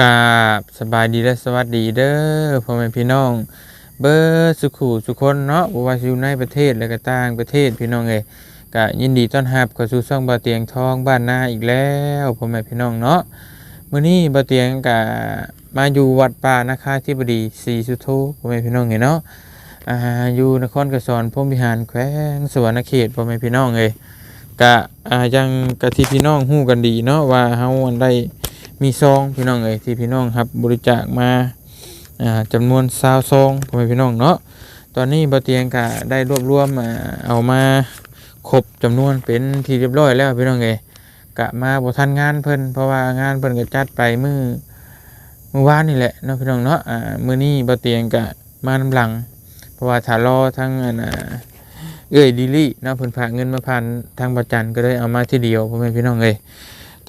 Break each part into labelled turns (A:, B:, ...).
A: กราบสบายดีและสวัสดีเด้อพ่อแม่พี่น้อง เบอร์สุขุสุคนเนาะว่าอยู่ในประเทศและก็ต่างประเทศพี่น้องเอ้ยก็ยินดีต้อนรับเข้าสู่ช่องบ่าเตียงทองบ้านนาอีกแล้วพ่อแม่พี่น้องเนาะมื้อนี้บ่าเตียงก็มาอยู่วัดป่านาคาธิบดีศรีสุโธพ่อแม่พี่น้องเอยเนาะอ่าอยู่นครกระสอนพรมวิหารแขวงสวรรณเขตพ่อแม่พี่น้องเอยก็อ่ายังกะที่พี่น้องฮู้กันดีเนาะว่าเฮาอันได้ มีซองพี่น้องเอ้ยที่พี่น้องครับบริจาคมาอ่าจำนวนซาวซองพ่อแม่พี่น้องเนาะตอนนี้บะเตียงก็ได้รวบรวมเอามาครบจำนวนเป็นที่เรียบร้อยแล้วพี่น้องเอ้ยกะมาบ่ทันงานเพิ่นเพราะว่างานเพิ่นก็จัดไปมื้อมื้อวานนี่แหละเนาะพี่น้องเนาะอ่ามื้อนี้บะเตียงก็มานำหลัง เพราะว่าถ้ารอทั้งอันน่ะเอ้ยดิลี่เนาะเพิ่นฝากเงินมาผ่านทางประจันก็เลยเอามาทีเดียวพ่อแม่พี่น้องเอ้ย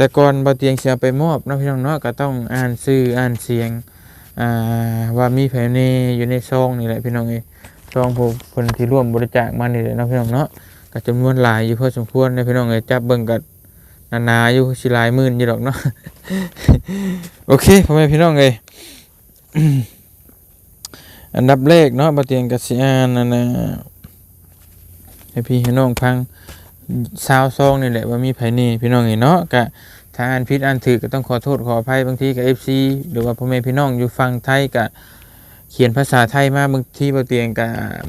A: แต่ก่อนบาเตียงเสียไปมอบนะพี่น้องเนาะก็ต้องอ่านชื่ออ่านเสียงอ่าว่ามีแผนในอยู่ในซองนี่แหละพี่น้องเอ้ซองผู้คนที่ร่วมบริจาคมานี่แหละนะพี่น้องเนาะก็จำนวนหลายอยู่พอสมควรนะพี่น้องเอ้จับเบิ่งกันนานาอยู่สิหลายหมื่นอยู่ดอกเนาะโอเคพ่อแม่พี่น้องเอ้อันดับแรกเนาะบาเตียงก็สิอ่านนั่นน่ะให้พี่ให้น้องฟัง ซาวซองนี่แหละว่ามีไผนี่พี่น้องเห็นเนาะกะถ้าอ่านผิดอ่านถือก็ต้องขอโทษขออภัยบางทีกับ FC หรือว่าพ่อแม่พี่น้องอยู่ฟังไทยกะเขียนภาษาไทยมาบางทีบ่เตียงกะ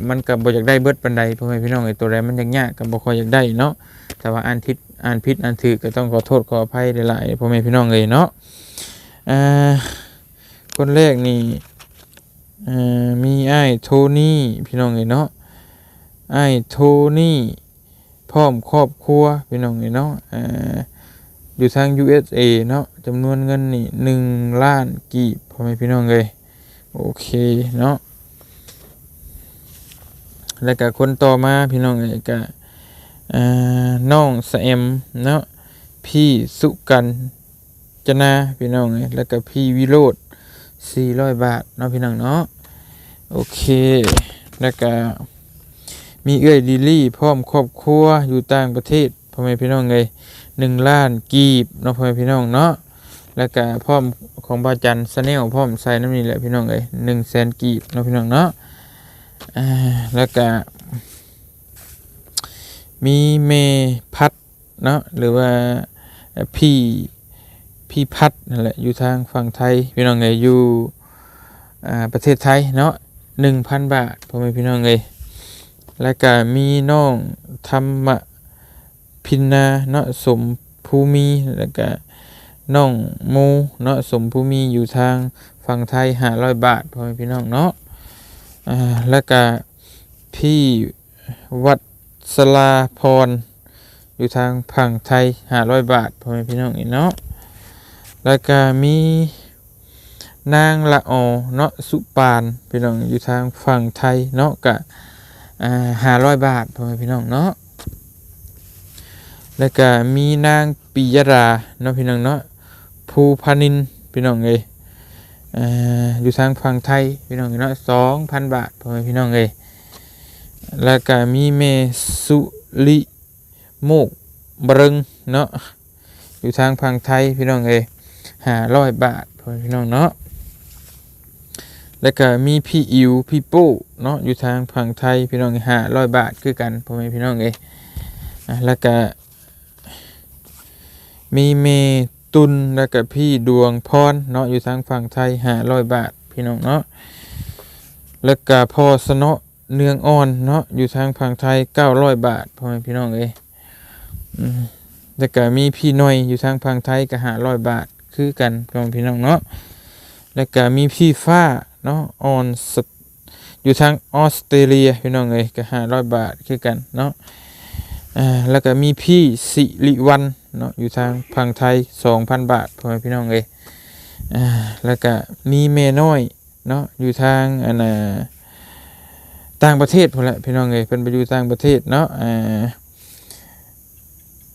A: มันก็บ่อยากได้เบิดปานใดพ่อแม่พี่น้องไอ้ตัวใดมันยากๆก็บ่คอยอยากได้เนาะแต่ว่าอ่านผิดอ่านผิดอ่านถือก็ต้องขอโทษขออภัยหลายๆพ่อแม่พี่น้องเลยเนาะอ่าคนแรกนี่อ่ามีไอ้โทนี่พี่น้องเลยเนาะไอ้โทนี่ พร้อมครอบครัวพี่น้องนี่เนาะอ่าอยู่ทาง USA เนาะจำนวนเงินนี่หนึ่งล้านกีบพ่อแม่พี่น้องเลยโอเคเนาะแล้วก็คนต่อมาพี่น้องเลยก็น้องสเอ็มเนาะพี่สุกันจนาพี่น้องเลยแล้วก็พี่วิโรธสี่ร้อยบาทเนาะพี่น้องเนาะโอเค แล้วก็ มีเอื้อยลิลี่พร้อมครอบครัวอยู่ต่างประเทศพ่อแม่พี่น้องเลยหนึ่งล้านกีบเนาะพ่อแม่พี่น้องเนาะแล้วก็พร้อมของบาจันสแนลพร้อมใส่น้ำนี่แหละพี่น้องเลยหนึ่งแสนกีบเนาะพี่น้องเนาะอ่าแล้วก็มีเมพัดเนาะหรือว่าพี่พี่พัดนั่นแหละอยู่ทางฝั่งไทยพี่น้องเลยอยู่อ่าประเทศไทยเนาะหนึ่งพันบาทพ่อแม่พี่น้องเลย แล้วก็มีน้องธรรมพินนาเนาะสมภูมิแล้วก็น้องโมเนาะสมภูมิอยู่ทางฝั่งไทยห้าร้อยบาทพ่อแม่พี่น้องเนาะอ่าแล้วก็พี่วัดสลาพร อยู่ทางฝั่งไทยห้าร้อยบาทพ่อแม่พี่น้องอีกเนาะแล้วก็มีนางละออเนาะสุปานพี่น้องอยู่ทางฝั่งไทยเนาะกะอ่า ห้าร้อยบาทพ่อแม่พี่น้องเนาะแล้วก็มีนางปิยราเนาะพี่น้องเนาะภูพานินพี่น้องเอยอยู่ทางฝั่งไทยพี่น้องเนาะสองพันบาทพ่อแม่พี่น้องเอยแล้วก็มีเมสุลิโมกบรึงเนาะอยู่ทางฝั่งไทยพี่น้องเอยห้าร้อยบาทพ่อแม่พี่น้องเนาะ แล้วก็มีพี่อิวพี่ปู้เนาะอยู่ทางฝั่งไทยพี่น้องห้าร้อยบาทคือกันพ่อแม่พี่น้องเอ้แล้วก็มีเมตุนแล้วก็พี่ดวงพรเนาะอยู่ทางฝั่งไทยห้าร้อยบาทพี่น้องเนาะแล้วก็พ่อสนอเนืองอ่อนเนาะอยู่ทางฝั่งไทยเก้าร้อยบาทพ่อแม่พี่น้องเอ้แล้วก็มีพี่หน่อยอยู่ทางฝั่งไทยก็ห้าร้อยบาทคือกันพ่อแม่พี่น้องเนาะแล้วก็มีพี่ฟ้า เนาะออนอยู่ทางออสเตรเลียพี่น้องเอ้ยก็ห้าร้อยบาทคือกันเนาะอ่าแล้วก็มีพี่สิริวันเนาะอยู่ทางพังไทยสองพันบาทพ่อแม่พี่น้องเอ้ยอ่าแล้วก็มีเมน้อยเนาะอยู่ทางอันน่ะต่างประเทศพอละพี่น้องเอ้ยเป็นไปอยู่ต่างประเทศเนาะอ่า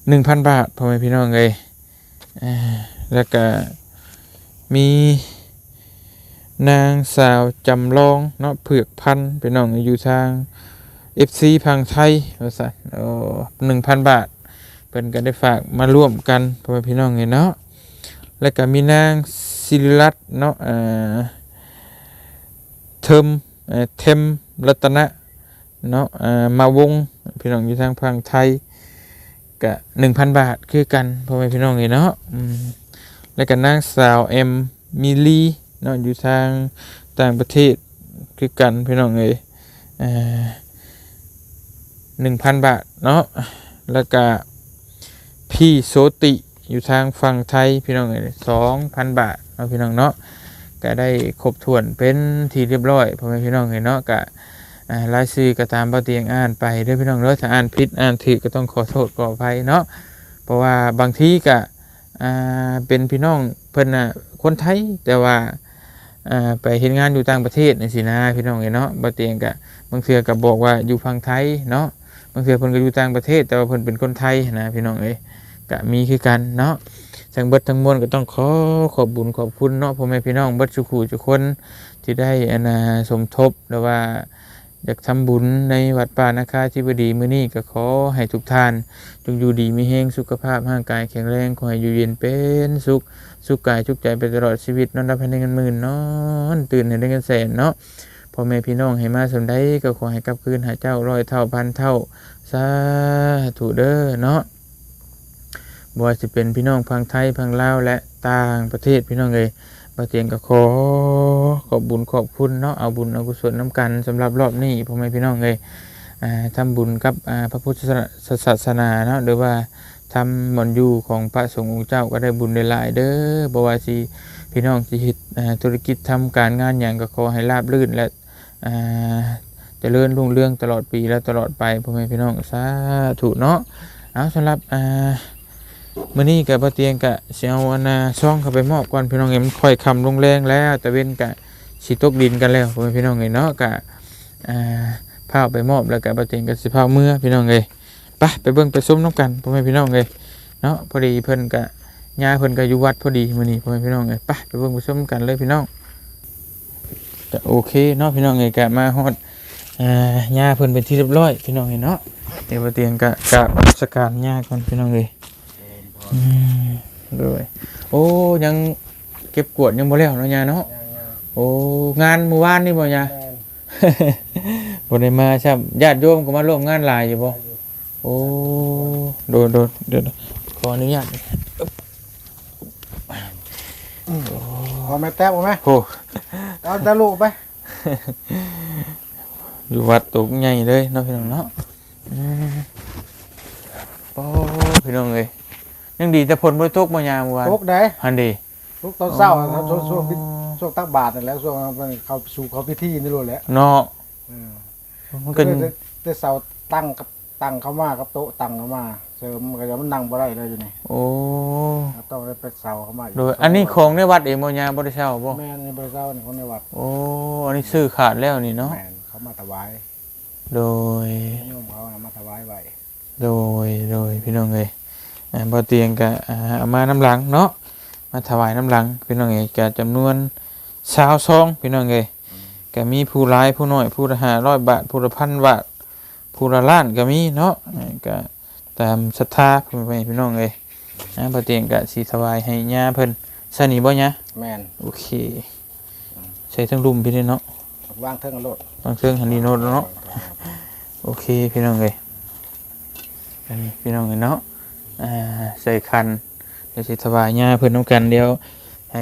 A: หนึ่งพันบาทพ่อแม่พี่น้องเอ้ยแล้วก็มี นางสาวจำลองเนาะเผือกพันเป็นน้องอยู่ทาง FC พังไทยว่าซั่นโอ้หนึ่งพันบาทเพิ่นก็ได้ฝากมาร่วมกันพ่อแม่พี่น้องเนาะแล้วก็มีนางศิริรัตน์เนาะอ่าเทมเทมรัตนะเนาะอ่ามาวงพี่น้องอยู่ทางฝั่งไทยก็1,000บาทคือกันพ่อแม่พี่น้องนี่เนาะแล้วก็นางสาวเอ็มมิลลี เนาะอยู่ทางต่างประเทศคือกันพี่น้องเอ้ยอ่า1,000บาทเนาะแล้วก็พี่โสติอยู่ทางฝั่งไทยพี่น้องเอ้ย2,000บาทเนาะพี่น้องเนาะก็ได้ครบถ้วนเป็นที่เรียบร้อยพ่อแม่พี่น้องเห็นเนาะก็รายชื่อก็ตามบ่เตียงอ่านไปด้อพี่น้องเด้อถ้าอ่านผิดอ่านถูกก็ต้องขอโทษขออภัยเนาะเพราะว่าบางทีก็เป็นพี่น้องเพิ่นน่ะคนไทยแต่ว่า ไปเฮ็ดงานอยู่ต่างประเทศจังซี่นะพี่น้องเนเนาะบ่เตียงก็บางเทื่อก็บอกว่าอยู่ฝั่งไทยเนาะบางเทื่อเพิ่นก็อยู่ต่างประเทศ แต่ว่าเพิ่นเป็นคนไทยนะพี่น้องเอ้ยก็มีคือกันเนาะทั้งเบิดทั้งมวลก็ต้องขอขอบบุญขอบคุณเนาะพ่อแม่พี่น้องเบิดสุขูทุกคนที่ได้อนนาสมทบหรือว่าอยากทำบุญในวัดป่านาคาธิบดีมื้อนี้ก็ขอให้ทุกท่าน จงอยู่ดีมีแห้งสุขภาพร่างกายแข็งแรงขอให้อยู่เย็นเป็นสุข สุขกายสุขใจไปตลอดชีวิตนอนรับให้ได้เงินหมื่นนอนตื่นให้ได้เงินแสนเนาะพ่อแม่พี่น้องให้มาสมได้ก็ขอให้กลับคืนหาเจ้าร้อยเท่าพันเท่าสาธุเด้อเนาะบ่ว่าจะเป็นพี่น้องพังไทยพังลาวและต่างประเทศพี่น้องเลยบาเตียงก็ขอขอบบุญขอบคุณเนาะเอาบุญเอากุศลน้ำกันสำหรับรอบนี้พ่อแม่พี่น้องเลยอ่าทำบุญกับพระพุทธศาสนาเนาะหรือว่า ทำมนอยู่ของพระสงฆ์องค์เจ้าก็ได้บุญได้หลายเด้อบวาสิพี่น้องสิเฮ็ดอ่าธุรกิจทำการงานอย่างก็ขอให้ราบรื่นและอ่าเจริญรุ่งเรืองตลอดปีและตลอดไปพ่อแม่พี่น้องสาธุเนาะเอาสำหรับอ่ามื่อนี้กับเตียงกะเสียวอนาช่องเข้าไปมอบก่อนพี่น้องเอ็มนค่อยคำลงแรงแล้วแต่เว้นกะสีตกดินกันแล้วพ่อแม่พี่น้องเอ็เนาะกะอ่าพาไปมอบแล้วกะเตียงกะสิพาเมื่อพี่น้องเอ้ย ปไปเบิ่งไปส้มน้ำกันพ่อแม่พี่น้องเอ้ยเนาะพอดีเพิ่นกะญาเพิ่นกะอยู่วัดพอดีมื้อนี้พ่อแม่พี่น้องเอ้ยไปไปเบิ่งไปส้มกันเลยพี่น้องกะโอเคเนาะพี่น้องเอ้ยกะมาฮอดอ่าญาเพิ่นเป็นที่เรียบร้อยพี่น้องเอ้ยเนาะเดี๋ยวเตียงกะกะสการญาก่อนพี่น้องเอ้ยอืมด้วยโอ้ยังเก็บกวดยังบ่แล้วเนาะยาเนาะโอ้งานเมื่อวานนี่บ่ยาบ่ได้มาใช่ญาติโยมก็มาร่วมงานหลายอยู่บ่ โอ้โดดโดดเดี๋ยวขออนุญาต
B: พอแม่แต้วไหม
A: โอ้
B: เอาแต่ลูกไป
A: อยู่วัดตุกใหญ่เลยเนาะพี่น้องเนาะอืมโอ้พี่น้องเอ้ยยังดีแต่ผลบ่ตกบ่ยามเมื่อวาน
B: ลูกไหน
A: หันดี
B: ลูกตอนเศร้าครับช่วงช่วงพิช่วงตักบาตรนั่นแหล้วช่วงมันเข้าสู่เขาพิธีนี่รู้แหละ
A: เนาะ
B: อืม
A: มัน
B: ก็
A: ก็
B: ได้ได้เสาตั้งกับ ตั้งเข้ามากับโต๊ะตั้งเข้ามาเสริมมันก็จะมันนั่งบ่ได้เลยอยู่นี่
A: โอ้
B: ต้องได้ไปเสาเข้ามาก
A: โดยอันนี้ของในวัดเองบ่ยาบ่ได้เช่าบ่
B: แม่ในบริษัทนี่ของในวัด
A: โอ้อันนี้ซื้อขาดแล้วนี่เนาะ
B: แม่นเขามาถวาย
A: โดย
B: โยมเขาเอามาถวายไว้
A: โดยโดยพี่น้องเอ้ยอ่าบ่เตียงก็อ่าเอามาน้ำหลังเนาะมาถวายน้ำหลังพี่น้องเอ้ยก็จำนวน20ซองพี่น้องเอ้ยก็มีผู้หลายผู้น้อยผู้ละ500บาทผู้ละพันบาท ผู้ละล้านก็มีเนาะอ่าก็ตามศรัทธาพ่อแม่พี่น้องเอ้ยอ่าบ่เตียงก็สิถวายให้ย่าเพิ่นสนิบ่ยะ
B: แม่น
A: โอเค ใช้ทั้งรุมพี่เด้เนาะ
B: วางเทิงกันโลด
A: บางเครื่องหันนีโนดเนาะโอเคพี่น้องเลยอันนี้พี่น้องเลยเนาะอ่าใส่คันเดี๋ยวสิถวายญาเพิ่นน้ำกันเดียวให้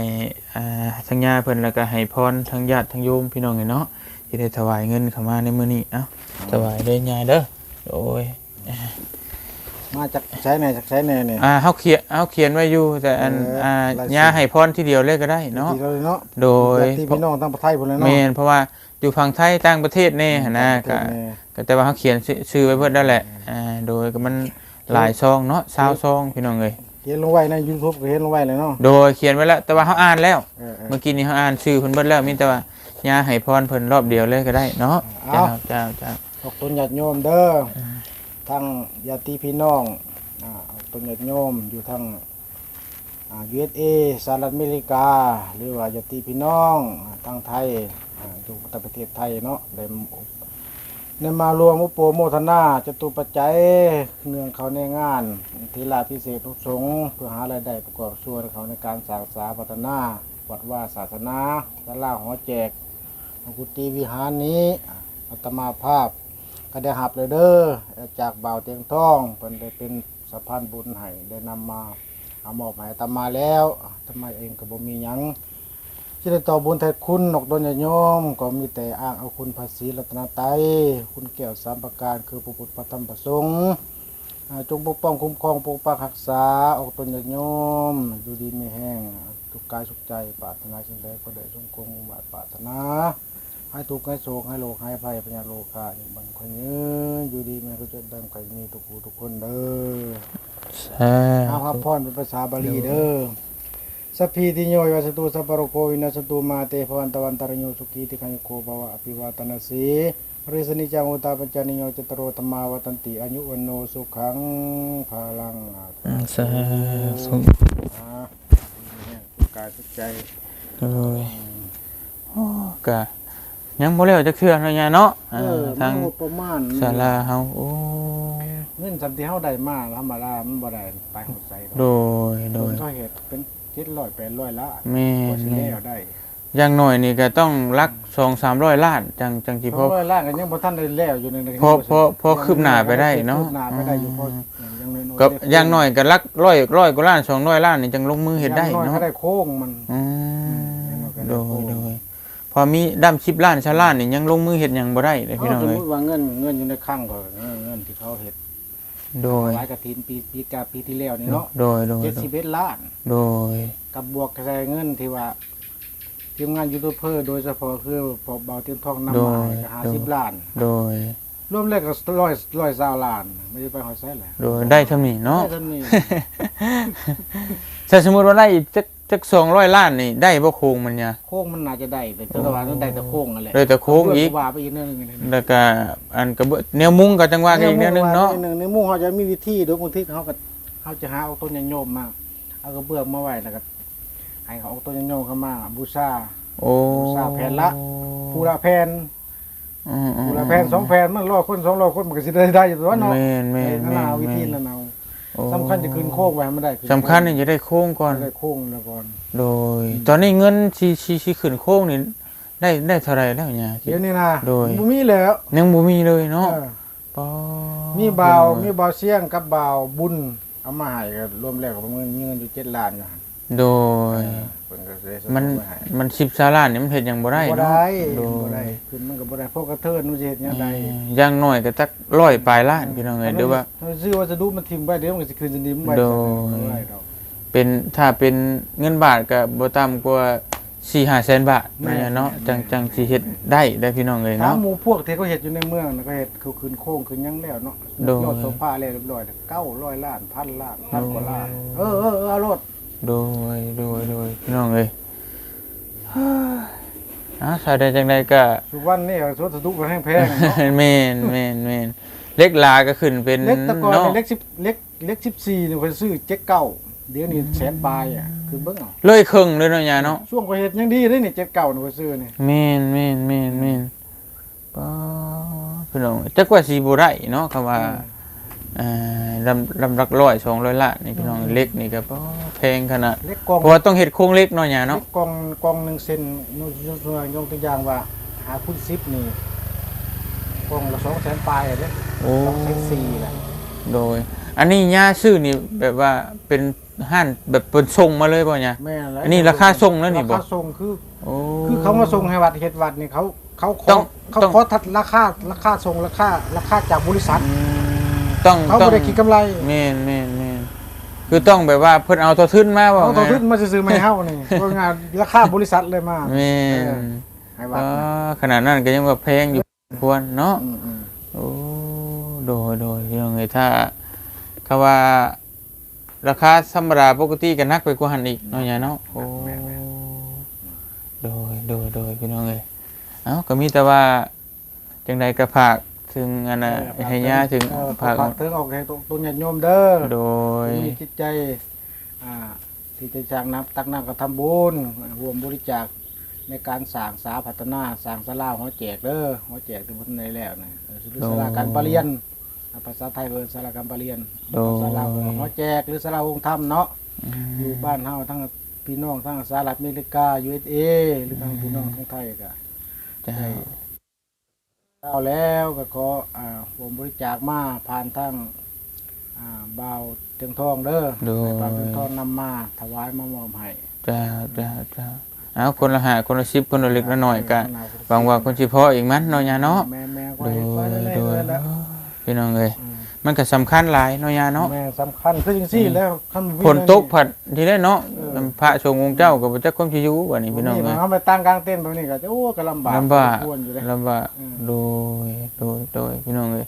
A: อ่าทั้งญาเพิ่นแล้วก็ให้พรทั้งญาติทั้งโยมพี่น้องเลยเนาะ ที่ได้ถวายเงินเข้ามาในมื้อนี้เอ้าถวายเด้อญาเด้อโอ้ย
B: มาจากใช้แน่จากใช้แน่เนี่ย
A: อ่าเฮาเขียนเฮาเขียนไว้อยู่แต่อัน
B: เอออ่
A: อ่า
B: ลายเซ็น
A: ญาให้พรทีเดียวเลยก็ได้เนาะ
B: ทีเราเลยเนาะ
A: โดย
B: ญาติพี่น้องตั้งประเทศพุ่นเลย
A: แม่
B: เนาะ
A: นเพราะว่าอยู่ฝั่งไทยต่างประเทศแน่หั่นนะก็
B: แม่
A: ก็แต่ว่าเขาเขียนชื่อชื่อไว้เพื่อนั่นแหละอ่าโดยก็มันหลายซองเนาะซาวซองพี่น้องเลย
B: เขียนลงไว้ใน YouTube ก็เขียนลงไว้เลยเนาะ
A: โดยเขียนไว้แล้วแต่ว่าเขาอ่านแล้ว
B: เออเออ
A: เมื่อกี้นี้เขาอ่านชื่อเพิ่นเบิดแล้วมีแต่ว่า ญาให้พรเพิ่นรอบเดียวเลยก็ได้เนาะ
B: เอา
A: เจ้าเจ้าเจ้า
B: ขอบคุณญาติโยมเด้ออทั้งญาติพี่น้องอ่าขอบคุณญาติโยมอยู่ทั้งอ่า USA สหรัฐอเมริกา หรือว่าญาติพี่น้องอ่าทั้งไทยอ่าอยู่ในประเทศไทยเนาะได้ได้มารวมอุปโภโมทนาจตุปัจจัยเนื่องเขาในงานทีลาพิเศษทุกสงฆ์เพื่อหารายได้ประกอบส่วนเขาในการสร้างสาพัฒนาวัดว่าศาสนาศาลาหอแจก กุฏิวิหารนี้อาตมาภาพก็ได้หับเลยเด้อจากบ่าวเตียงทองเพิ่นได้เป็นสะพานบุญให้ได้นำมาเอามอบให้อาตมาแล้วอาตมาเองก็บ่มีหยังที่ได้ต่อบุญแทนคุณนกดลญาติโยม ก็มีแต่อ้างเอาคุณภาษีรัตนตรัยคุณแก้วสามประการคือพระพุทธธรรมพระสงฆ์จงปกป้องคุ้มครองปกปักรักษาออกตนญาติโยมอยู่ดีไม่แห้งทุกกายสุขใจปรารถนาสิ่งใดก็ได้สมควรมุ่งหมายปรารถนา ให้ทุกข์ให้โศกให้โลกให้ภัยพญาโลกาอย่างบังคนยืนอยู่ดีแม่ก็จะดังใครมีทุกผู้ทุกคนเด้อ
A: สา
B: เอาครับ
A: ธุ
B: พรเป็นภาษาบาลีเด้อสัพพีติโยวัสตุสัพพะโรโควินาสตุมาเตภวันตวันตรโยสุขีติคันโยโคภวะอภิวาตนาสีปริสนิจังอุตาปัญจนิโยจตโรธรรมาวัตันติอายุวันโนสุขังพาลังอา
A: อืมสาธุ
B: อ่ากายทุกใจ
A: โดยโอ้กะ ยังบ่แล้วจักเทื่อเนาะยาเนาะ
B: เอ
A: อ่า
B: อ
A: ทาง
B: มันงบประมาณ
A: ศาลาเฮาโอ้
B: เงินสัมที่เฮาได้มาธรรมดามันบ่ได้ไปหัวใจดอก
A: โดยโด
B: โด
A: ย
B: นเขาเฮ็ดเป็น700 800ละ
A: แม่
B: พอสิ
A: นแม่
B: แล้ว
A: น
B: ได้
A: อย่างน้อยนี่ก็ต้องลัก2-300ล้านจังจังสิพอ
B: ร้อยล้านก็ยังบ่ทันได้แล้วอยู่ในใน
A: พอพอพอคืบหน้าไปได้เนาะ
B: คืบหน้าไปได้อยู่พอยังน้อยๆ
A: ก็อย่างน้อยก็ลักร้อยร้อยกว่าล้าน200ล้านนี่จังลงมือเฮ็ดได้
B: อย่างอย
A: เนาะ
B: ก็ได้โค้งมัน
A: อืม
B: อืม
A: โดยโดย พอมีดำ10ล้านชะล้านนี่ยังลงมือเฮ็ดหยังบ่ได้เลยพี่น้อง
B: สม
A: เอ้ย
B: มุติว่าเงินเงินอยู่ในคลังก็เงินเงินที่เขาเฮ็ด
A: โดย
B: หลายกฐินปีปีกาปีที่แล้วนี่เนาะ
A: โดยโดยโดย
B: 71ล้าน
A: โดย
B: กับบวกใส่เงินที่ว่าทีมงานยูทูบเบอร์โดยเฉพาะคือพอเบาเตียมทองนำมาให้ก็ห้าสิบล้าน
A: โดย
B: รวมแล้วก็ร้อยร้อยสาวล้าน ไม่ได้ไปหอยไส้แหละ
A: โดยได้เท่านี้เนาะ
B: ได้เท่านี้
A: ถ้าสมมุติว่าได้จัก จัก200ล้านนี่ได้บ่โครงมันเนี่ย
B: โค้งมันน่าจะได้แต่ตัวว่ามันได้แต่โค้งนั่นแหละ
A: เลยแต่โค้งอีก
B: ว่าไปอีกเรื่องหนึงเลย
A: แล้วก็อันกระเบื้องแนวมุ้งก็จังว่ากันอีกแนวหนึงเนาะ
B: ในหมู่เขาจะมีวิธีโดยบางทีเขาก็เขาจะหาเอาต้นยางโยมมาเอากระเบื้องมาไว้แล้วก็ให้เขาเอาต้นยางโยมเข้ามาบูชา
A: โอ้
B: สามแผ่นละผู้ละแผ่น
A: อืมๆ
B: ผู้ละแผ่นสองแผ่นมันร้อยคนสองร้อยคนมันก็สิได้ได้อยู่ตัวเนาะ
A: แม่น
B: เอ
A: แม่
B: อนนั่น
A: แม่
B: เอา
A: น
B: วิธี
A: แม่
B: นั่
A: น
B: นเอา
A: โอ้
B: สำคัญจะคืนโค้งไว้ให้มันได้
A: สำคัญนี่จะได้โค้งก่อน
B: ได้โค้งแล้วก่อน
A: โดย ตอนนี้เงินสิสิสิขึ้นโค้งนี่ได้ได้เท่าไหร่แล้วเนี่ย
B: เดี๋ยวนี้นะ
A: โดย
B: บ่มีแล้ว
A: ยังบ่มีเลยเนาะ
B: เออ
A: ปอ
B: มีบ่าวมีบ่าวเสียงกับบ่าวบุญเอามาให้ก็รวมแล้วก็เงินมีเงินอยู่7ล้านอยู่หั่น
A: โดย
B: เพิ่นก็เลยส่ง
A: มัน
B: ไว้ให้
A: มัน10ซาล้านนี่มันเฮ็ดหยังบ่ได้
B: บ่
A: เนาะ
B: ได้
A: โด
B: บ่ได้
A: ย
B: ขึ้นมันก็บ่ได้พวกกระเทินมันสิเฮ็ดหยังได้
A: อย่างน้อยก็จักร้อยปลายล้านพี่น้องเอ้ยหรือว่า
B: ถ้ซื้อวัสดุมันทิ่มไว้เดี๋ยวมันก็สิคืนสนิมไว้
A: โดย
B: บ่ได้ดอก
A: เป็นถ้าเป็นเงินบาทก็บ่ต่ำกว่า4-5แสนบาท
B: แม่
A: นั่นแหละเนาะ
B: แม่
A: จังจังสิเฮ็ดได้ได้พี่น้องเอ้ย
B: ถาม
A: เนาะ
B: หมู่พวกที่เขาเฮ็ดอยู่ในเมืองน่ะก็เฮ็ดคือคืนโค้งคืนหยังแล้วเนาะ
A: โดย
B: ยอดโซฟาแล้วเรียบร้อย900ล้านพันล้านพันกว่าล้านเออเออเออเอารถ
A: โดยโดยโดยพี่น้องเอ้ยอะถ้าได้จังไดก็
B: ทุกวันนี้วัสดุก็แพงๆเนาะ
A: แม่นแม่นแม่นเล็กลาก็ขึ้นเป็น
B: เล็กแตะกอน
A: เนาะ
B: เล็ก10เล็กเล็ก14นี่เพิ่นซื้อ79เดี๋ยวนี้แสนปลายอะคือเบิ่งเอา
A: เลยครึ่งเลยเนาะยาเนาะ
B: ช่วงก็เฮ็ดยังดีเลยนี่79นี่เพิ่นซื้อนี่
A: แม่นแม่นแม่นแม่นป้าพี่น้องจักว่าสิบ่ได้เนาะคำว่าเอ่อ ลำลำรักร้อย200ล้านนี่พี่น้องเล็กนี่ก็ป้าแพงขนาด
B: เล็กกอง
A: เพราะว่าต้องเฮ็ดโครงเล็กเนาะยา
B: เล็
A: เนาะ
B: กกองกองหนึ่งเซนยกยกตัวยกตัวอย่างว่า หาคุณซิปนี่กองละสองแสนปลายเลย
A: โอ้
B: สองแสนสี่แหละ
A: โดย อันนี้ย่าซื้อนี่แบบว่าเป็นห้านแบบเป็นส่งมาเลยป่ะเนี่ย
B: แม่อะไร
A: อันนี้ราคาส่งแล้วนี่บ่
B: ราคาส่งคือ
A: โอ้
B: คือเขามาส่งให้วัดเฮ็ดวัดนี่เขาเขาข
A: ต้
B: อ
A: อง
B: เขา
A: ต้อง
B: ขอทัดราคาราคาส่งราคาราคาจากบริษัท
A: อืม ต้อง
B: เขา
A: ต้อง
B: ไม่ได้คิดกำไร
A: แม่นแม่นแม่นคือต้องแบบว่าเพิ่นเอาตัวทึนมาบ่
B: เขาต้องขึ้นมาซื้อๆมาให้เฮานี่เพราะงานราคาบริษัทเลยมา
A: แม่น
B: ให้วัด
A: อ่า
B: นะ
A: ขนาดนั้นก็ยังว่าแพงอยู่ควรเนาะ
B: อืมอืม
A: โอ้โดยโดยยังไงถ้าคำว่า ราคาธรรมดาปกติก็นักไปกว่าหันอีกเนาะยายเนาะโอ้โดยโดยโดยพี่น้องเอ้ยเอ้าก็มีแต่ว่าจังใดก็ฝาก ถึงอันน่ะให้ย่าถึง
B: เออ
A: ฝาก
B: ฝากถึงออกให้ตัวตัวญาติโยมเด้อ
A: โดย
B: มีจิตใจอ่าที่จะจ้างนับตักน้ำกระทำบุญรวมบริจาคในการสร้างสาพัฒนาสร้างศาลาหัวแจกเด้อหัวแจกถึงวันไหนแล้วนะเออหรือศาลาการประเรียนอ่าภาษาไทยเออศาลาการประเรียน
A: โดย
B: ศาลาหัวแจกหรือศาลาองค์ธรรมเนาะอยู่บ้านเฮาทั้งพี่น้องทางสหรัฐอเมริกา USA หรือทางพี่น้องทางไทยก็
A: เจ้า
B: เอาแล้วก็ขออ่าผมบริจาคมาผ่านทางอ่าบ่าวเตียงทองเด้อ
A: โดย
B: บ่าวเตียงทองนำมาถวายมามอบให้
A: เจ้าเจ้าเจ้าเอาคนละหาคนละสิบคนละเล็กละน้อยก็หวังว่าคนสิพออีกมั้ยเนาะยาเนาะ
B: แม่แม่ก็
A: โด
B: ให้ไป
A: ย
B: เรื่อย
A: โด
B: ๆ
A: ย
B: นั่นแหละ
A: พี่น้องเอ้ย
B: อื ม
A: มันก็สำคัญหลายเนาะยาเนาะ
B: แม่สำคัญคือจังซี่แล้วคันบ่มี
A: ฝนตกผัดที่ได้เนาะ
B: เออ
A: พระชงองค์เจ้าก็บ่จักความสิอยู่บัดนี้พี่น้อง
B: บ่มี
A: เอ้ย
B: มันเอาไปตั้งกลางเต็นท์แบบนี้ก็จะโอ้ก็ลำบาก
A: ลำบาก
B: ควรอยู่เลย
A: ลำบาก
B: อืม
A: โดยโดยโดยพี่น้องเอ้ย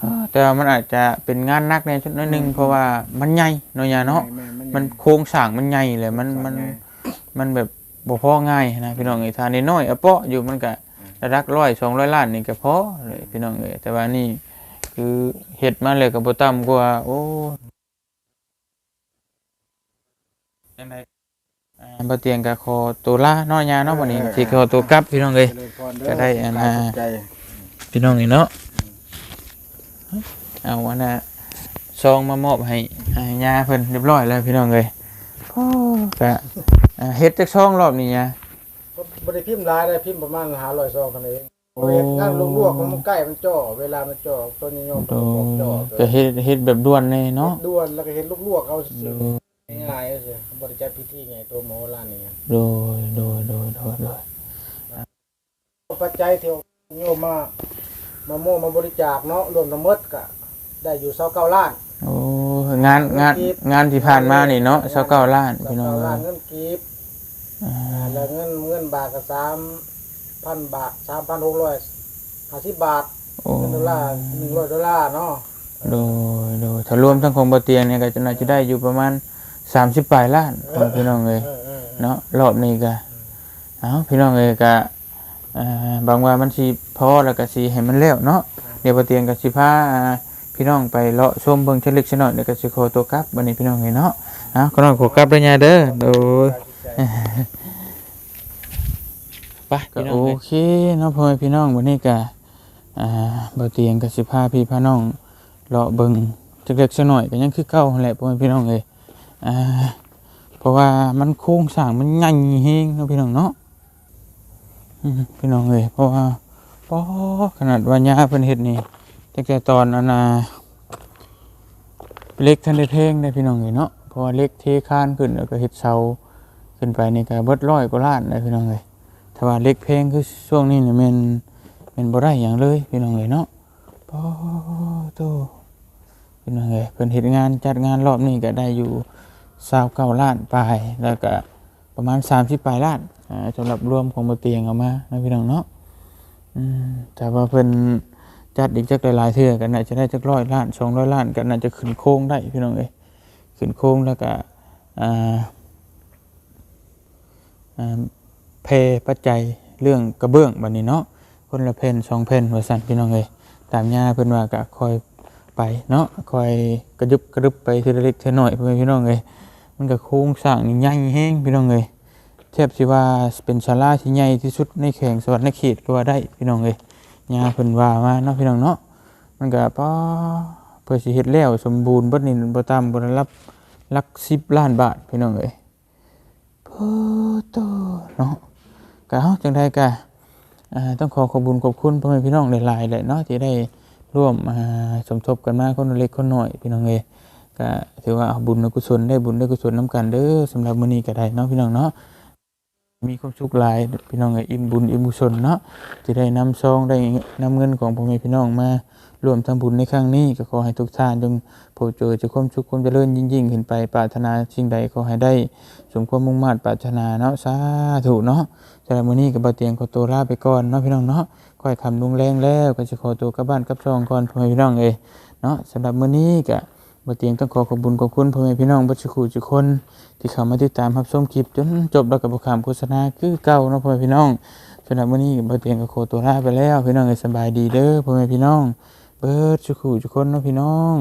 A: อ่าแต่ว่ามันอาจจะเป็นงานหนักในชุดนิดนึงเพราะว่ามันใหญ่เนาะยาเนาะ
B: แม่ๆ
A: มันโครงสร้างมันใหญ่เลยมันมันมันแบบบ่พอง่ายนะพี่น้องเอ้ยทานน้อยๆเอาเปาะอยู่มันก็ระดักร้อยสองร้อยล้านนี่ก็พอเลยพี่น้องเอ้ยแต่ว่านี่ คือเฮ็ดมาเลยก็บ่ต่ำกว่าโอ้จังไดอ่าบ่เตียงก็ขอตัวลาเนาะยาเนาะบัดนี้สิขอตัวกลับพี่น้องเอ้ย
B: เจริญพรเอ
A: ก็ได้อันน่ะ
B: ขบใจ
A: พี่น้องนี่เนาะเอาอันน่ะซองมามอบให้ให้ยาเพิ่นเรียบร้อยแล้วพี่น้องเอ้ยโอ้ก็อ่าเฮ็ดจักซองรอบนี้ยา
B: บ่ได้พิมพ์หลายได้พิมพ์ประมาณ500ซองกันเอง
A: โอ้
B: เวลางานลวกๆของมันใกล้มันจ่อเวลามันจ่อต้นนิยม
A: โด
B: มันจ่อ
A: ก็เฮ็ดเฮ็ดแบบด่วนเลยเนาะ
B: ด่วนแล้วก็เห็นลวกๆเอา
A: โด
B: สิ
A: ย
B: ง่ายๆสิบ่ได้จัดพิธีไงตัวโมลานนี่ไง
A: โดยโดยโดยโดยโดย
B: ปัจจัยที่โยมมามาโมมาบริจาคเนาะรวมทั้งหมดก็ได้อยู่29ล้าน
A: โอ้งานงานงานที่ผ่านมานี่เนาะ29ล้านพี่น้อง
B: 29
A: เอ้
B: ล้าน
A: ย
B: เงินกีบ
A: อ่า
B: อ่าแล้วเงินเงินบาทก็ 3,000บาท3,650บาท
A: โอ้
B: เงินดอลลาร์100ดอลลาร์เนาะ
A: โดยโดยถ้ารวมทั้งของบ่เตียงเนี่ยก็จะน่าจะได้อยู่ประมาณ30ปลายล้านพี่น้องเอ้ย
B: เออเออ
A: เนาะรอบนี้ก็เอาพี่น้องเอ้ยก็อ่าบางว่ามันสิพอแล้วก็สิให้มันแล้วเนาะเดี๋ยวบ่เตียงก็สิพาอ่าพี่น้องไปเลาะชมเบิ่งเชดเล็กชะน้อยเดี๋ยวก็สิขอตัวกลับบัดนี้พี่น้องเอ้ยเนาะเอาขอน้องขอกลับเด้อยาเด้อโดย ไปก็โอเคเนาะพ่อแม่พี่น้องวันนี้ก็อ่าบ่เตียงก็สิพาพี่พาน้องเลาะเบิ่งเล็กๆชะน้อยก็ยังคือเก่าหั่นแหละพ่อแม่พี่น้องเอ้ยอ่าเพราะว่ามันโครงสร้างมันใหญ่เฮงเนาะพี่น้องเนาะอืมพี่น้องเอ้ยเพราะว่าปอขนาดว่าญาเพิ่นเฮ็ดนี่ตั้งแต่ตอนอันน่ะเล็กทันได้เทงได้พี่น้องเอ้ยเนาะเพราะว่าเล็กเทคานขึ้นแล้วก็เฮ็ดเสา ขึ้นไปนี่ก็เบิดร้อยกว่าล้านได้พี่น้องเอ้ย ถ้าว่าเล็กเพลงคือช่วงนี้เนี่แม่นม่นบ่ได้หยังเลยพี่น้องเอ้ยเนาะปอโตพี่น้องเอ้ยเพิ่นเฮ็ดงานจัดงานรอบนี้ก็ได้อยู่สาวเก้าล้านปลายแล้วก็ประมาณสามสิบปลายล้านอ่าสำหรับรวมของบนเตียงเอามานะพี่น้องเนาะอืมแต่ว่าเพิ่นจัดอีกจักหลายๆเทื่อกันน่าจะได้จักร้อยล้านสองร้อยล้านกันน่าจะขึ้นโค้งได้พี่น้องเอ้ยขึ้นโค้งแล้วก็อ่าอ่า เพปัจจัยเรื่องกระเบื้องบัดนี้เนาะคนละเพนสองเพนว่าสั่นพี่น้องเอ้ยตามย่าเพิ่นว่าก็คอยไปเนาะคอยกระยุบกระดึบไปทีละเล็กทีละน้อยเพื่อนพี่น้องเอ้ยมันก็โครงสร้างนี่ใหญ่แฮงพี่น้องเอ้ยแทบสิว่าเป็นศาลาที่ใหญ่ที่สุดในแข่งสวรรค์ในเขตก็ว่าได้พี่น้องเอ้ยยาเพิ่นว่ามาเนาะพี่น้องเนาะมันก็ป้อเพื่อสิเฮ็ดแล้วสมบูรณ์บิดนี่บ่ต่ำบ่ได้รับลัก10ล้านบาทพี่น้องเอ้ยโพโตเนาะ ก็เฮาจังได๋ก็ต้องขอขอบคุญขอบคุณพ่อแม่พี่น้องหลายๆเลยเนาะที่ได้ร่วมสมทบกันมาคนเล็กคนน้อยพี่น้องเอ้ยก็ถือว่าบุญกุศลได้บุญได้กุศลน้ำกันเด้อสำหรับมื้อนี้ก็ได้เนาะพี่น้องเนาะ มีความสุขหลายพี่น้องก็อิ่มบุญอิ่มกุศลเนาะจะได้นำซองได้นำเงินของพ่อแม่พี่น้องมารวมทำบุญในครั้งนี้ก็ขอให้ทุกท่านจงพบเจอจะความสุขความเจริญยิ่งยิ่งขึ้นไปปรารถนาสิ่งใดขอให้ได้สมความมุ่งมั่นปรารถนาเนาะสาธุเนาะสำหรับมื้อนี้ก็บ่เตียงขอตัวลาไปก่อนเนาะพี่น้องเนาะค่อยคำลุงแรงแล้วก็จะขอตัวกลับบ้านกลับช่องก่อนพ่อแม่พี่น้องเอ้ยเนาะสำหรับมื้อนี้ก็ บ่เตียงต้องขอขอบคุญขอบคุณพ่อแม่พี่น้องบัดสุขุทุคนที่เข้ามาติดตามรับชมคลิปจนจบแล้วกับบ่ขามโฆษณาคือเก่าเนาะพ่อแม่พี่น้องสำหรับวันนี้บ่เตียงก็โคตัวลาไปแล้วพี่น้องให้สบายดีเด้อพ่อแม่พี่น้อง เบิดสุขุจุคนเนาะพี่น้อง